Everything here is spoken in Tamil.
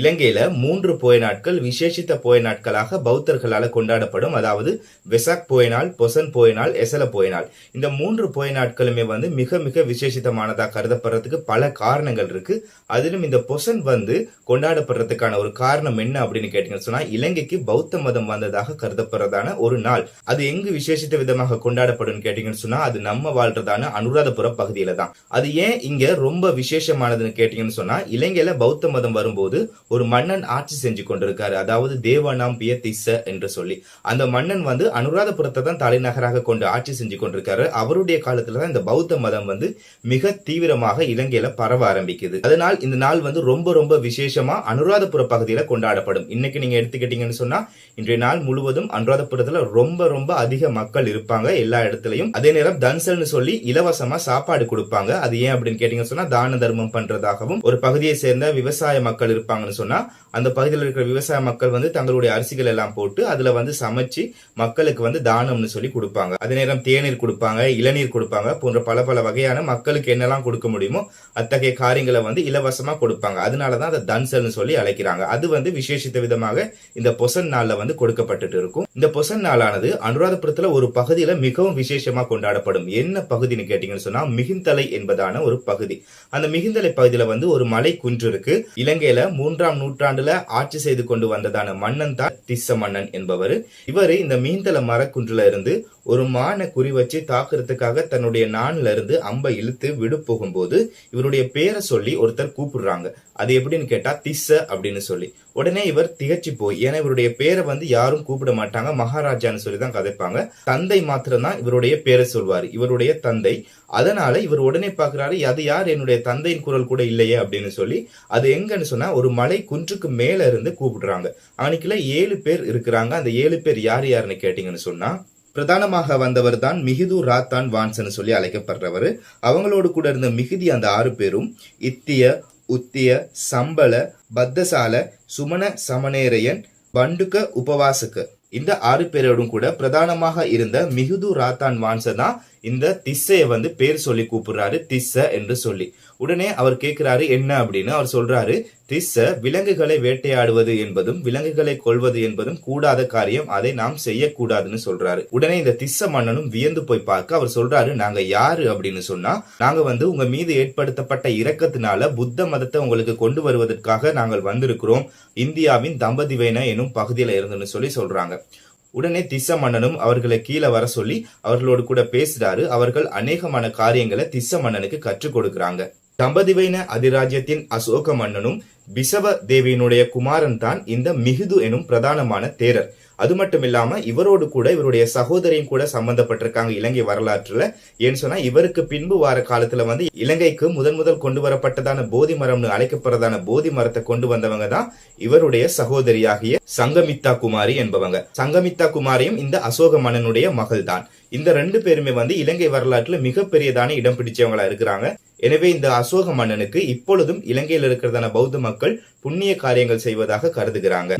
இலங்கையில மூன்று போய நாட்கள் விசேஷித்த போய நாட்களாக பௌத்தர்களால கொண்டாடப்படும். அதாவது வெசாக் போய நாள் பொசன் போய நாள் எசல போய நாள். இந்த மூன்று போய நாட்களுமே வந்து மிக மிக விசேஷித்தமானதாக கருதப்படுறதுக்கு பல காரணங்கள் இருக்கு. அதிலும் இந்த பொசன் வந்து கொண்டாடப்படுறதுக்கான ஒரு காரணம் என்ன அப்படின்னு கேட்டீங்கன்னு சொன்னா இலங்கைக்கு பௌத்த மதம் வந்ததாக கருதப்படுறதான ஒரு நாள். அது எங்கு விசேஷித்த விதமாக கொண்டாடப்படும் கேட்டீங்கன்னு சொன்னா அது நம்ம வாழ்றதான அனுராதபுர பகுதியில தான் அது ஏன் இங்க ரொம்ப விசேஷமானதுன்னு கேட்டீங்கன்னு சொன்னா இலங்கையில பௌத்த மதம் வரும்போது ஒரு மன்னன் ஆட்சி செஞ்சு கொண்டிருக்காரு. அதாவது தேவானாம் பியத்திச என்று சொல்லி. அந்த மன்னன் வந்து அனுராதபுரத்தை தான் தலைநகராக கொண்டு ஆட்சி செஞ்சு கொண்டிருக்காரு. அவருடைய காலத்துல தான் இந்த பௌத்த மதம் வந்து மிக தீவிரமாக இலங்கையில பரவ ஆரம்பிக்குது. அதனால் இந்த நாள் வந்து ரொம்ப ரொம்ப விசேஷமா அனுராதபுர பகுதியில கொண்டாடப்படும். இன்னைக்கு நீங்க எடுத்துக்கிட்டீங்கன்னு சொன்னா இன்றைய நாள் முழுவதும் அனுராதபுரத்துல ரொம்ப ரொம்ப அதிக மக்கள் இருப்பாங்க எல்லா இடத்துலயும். அதே நேரம் தன்சல்னு சொல்லி இலவசமா சாப்பாடு கொடுப்பாங்க. அது ஏன் அப்படின்னு கேட்டீங்கன்னு சொன்னா தான தர்மம் பண்றதாகவும் ஒரு பகுதியை சேர்ந்த விவசாய மக்கள் இருப்பாங்க. இருப்பாங்கன்னு சொன்னா அந்த பகுதியில் இருக்கிற விவசாய மக்கள் வந்து தங்களுடைய அரிசிகள் எல்லாம் போட்டு அதுல வந்து சமைச்சு மக்களுக்கு வந்து தானம்னு சொல்லி கொடுப்பாங்க. அதே நேரம் தேநீர் கொடுப்பாங்க இளநீர் கொடுப்பாங்க போன்ற பல பல வகையான மக்களுக்கு என்னெல்லாம் கொடுக்க முடியுமோ அத்தகைய காரியங்களை வந்து இலவசமா கொடுப்பாங்க. அதனாலதான் அதை தன்சல்னு சொல்லி அழைக்கிறாங்க. அது வந்து விசேஷித்த விதமாக இந்த பொசன் நாள்ல வந்து கொடுக்கப்பட்டுட்டு இருக்கும். இந்த பொசன் நாளானது அனுராதபுரத்துல ஒரு பகுதியில மிகவும் விசேஷமா கொண்டாடப்படும். என்ன பகுதின்னு கேட்டீங்கன்னு சொன்னா மிகுந்தலை என்பதான ஒரு பகுதி. அந்த மிகுந்தலை பகுதியில வந்து ஒரு மலை குன்று இருக்கு. இலங்கையில மூன்றாம் நூற்றாண்டுல ஆட்சி செய்து கொண்டு வந்ததான மன்னன் தான் திஸ்ஸ மன்னன் என்பவர். இவர் இந்த மீந்தல மரக்குன்றுல இருந்து ஒரு மானை குறி வச்சு தாக்குறதுக்காக தன்னுடைய நான்ல இருந்து அம்பை இழுத்து விடு போகும்போது இவருடைய பேரை சொல்லி ஒருத்தர் கூப்பிடுறாங்க. அது எப்படின்னு கேட்டா திஸ்ஸ அப்படின்னு சொல்லி. உடனே இவர் திகச்சு போய் ஏன்னா இவருடைய பேரை வந்து யாரும் கூப்பிட மாட்டாங்க மகாராஜான்னு சொல்லி தான் கதைப்பாங்க. தந்தை மாத்திரம் தான் இவருடைய பேரை சொல்வாரு. இவருடைய தந்தை அதனால இவர் உடனே பாக்குறாரு அது யார்? என்னுடைய தந்தையின் குரல் கூட இல்லையே அப்படின்னு சொல்லி. அது எங்கன்னு சொன்னா ஒரு மலை குன்றுக்கு மேல இருந்து கூப்பிடுறாங்க. அன்னைக்குள்ள ஏழு பேர் இருக்கிறாங்க. அந்த ஏழு பேர் யார் யாருன்னு கேட்டீங்கன்னு சொன்னா பிரதானமாக வந்தவர் தான் மிகுது ராத்தான் வான்சன் சொல்லி அழைக்கப்படுறவர். அவங்களோடு கூட இருந்த மிகுதி அந்த ஆறு பேரும் இத்திய உத்திய சம்பள பத்தசால சுமண சமநேரையன் பண்டுக்க உபவாசுக்கு இந்த ஆறு பேரோடும் கூட பிரதானமாக இருந்த மிகுது ராத்தான் வான்ச தான் இந்த திஸ்ஸைய வந்து பேர் சொல்லி கூப்பிடுறாரு திஸ்ஸ என்று சொல்லி. உடனே அவர் கேட்கிறாரு என்ன? அப்படின்னு அவர் சொல்றாரு திஸ்ஸ விலங்குகளை வேட்டையாடுவது என்பதும் விலங்குகளை கொள்வது என்பதும் கூடாத காரியம். அதை நாம் செய்யக்கூடாதுன்னு சொல்றாரு. உடனே இந்த திஸ்ஸ மன்னனும் வியந்து போய் பார்க்க அவர் சொல்றாரு நாங்க யாரு? அப்படின்னு சொன்னா நாங்க வந்து உங்க மீது ஏற்படுத்தப்பட்ட இரக்கத்தினால புத்த மதத்தை உங்களுக்கு கொண்டு வருவதற்காக நாங்கள் வந்திருக்கிறோம். இந்தியாவின் தம்பதிவேன எனும் பகுதியில இருந்துன்னு சொல்லி சொல்றாங்க. உடனே திச மன்னனும் அவர்களை கீழே வர சொல்லி அவர்களோடு கூட பேசுறாரு. அவர்கள் அநேகமான காரியங்களை திச மன்னனுக்கு கற்றுக் கொடுக்கிறாங்க. தம்பதிவைன அதிராஜ்யத்தின் அசோக மன்னனும் பிசவ தேவியினுடைய குமாரன் தான் இந்த மிகுது எனும் பிரதானமான தேரர். அது மட்டும் இல்லாம இவரோடு கூட இவருடைய சகோதரியும் கூட சம்பந்தப்பட்டிருக்காங்க இலங்கை வரலாற்றுல. ஏன்னு சொன்னா இவருக்கு பின்பு வார காலத்துல வந்து இலங்கைக்கு முதன் முதல் கொண்டு வரப்பட்டதான போதி மரம்னு அழைக்கப்படுறதான போதி மரத்தை கொண்டு வந்தவங்க தான் இவருடைய சகோதரியாகிய சங்கமித்தா குமாரி என்பவங்க. சங்கமித்தா குமாரியும் இந்த அசோக மன்னனுடைய மகள் தான். இந்த ரெண்டு பேருமே வந்து இலங்கை வரலாற்றுல மிகப்பெரியதான இடம் பிடிச்சவங்களா இருக்கிறாங்க. எனவே இந்த அசோக மன்னனுக்கு இப்பொழுதும் இலங்கையில் இருக்கிறதான பௌத்த மக்கள் புண்ணிய காரியங்கள் செய்வதாக கருதுகிறாங்க.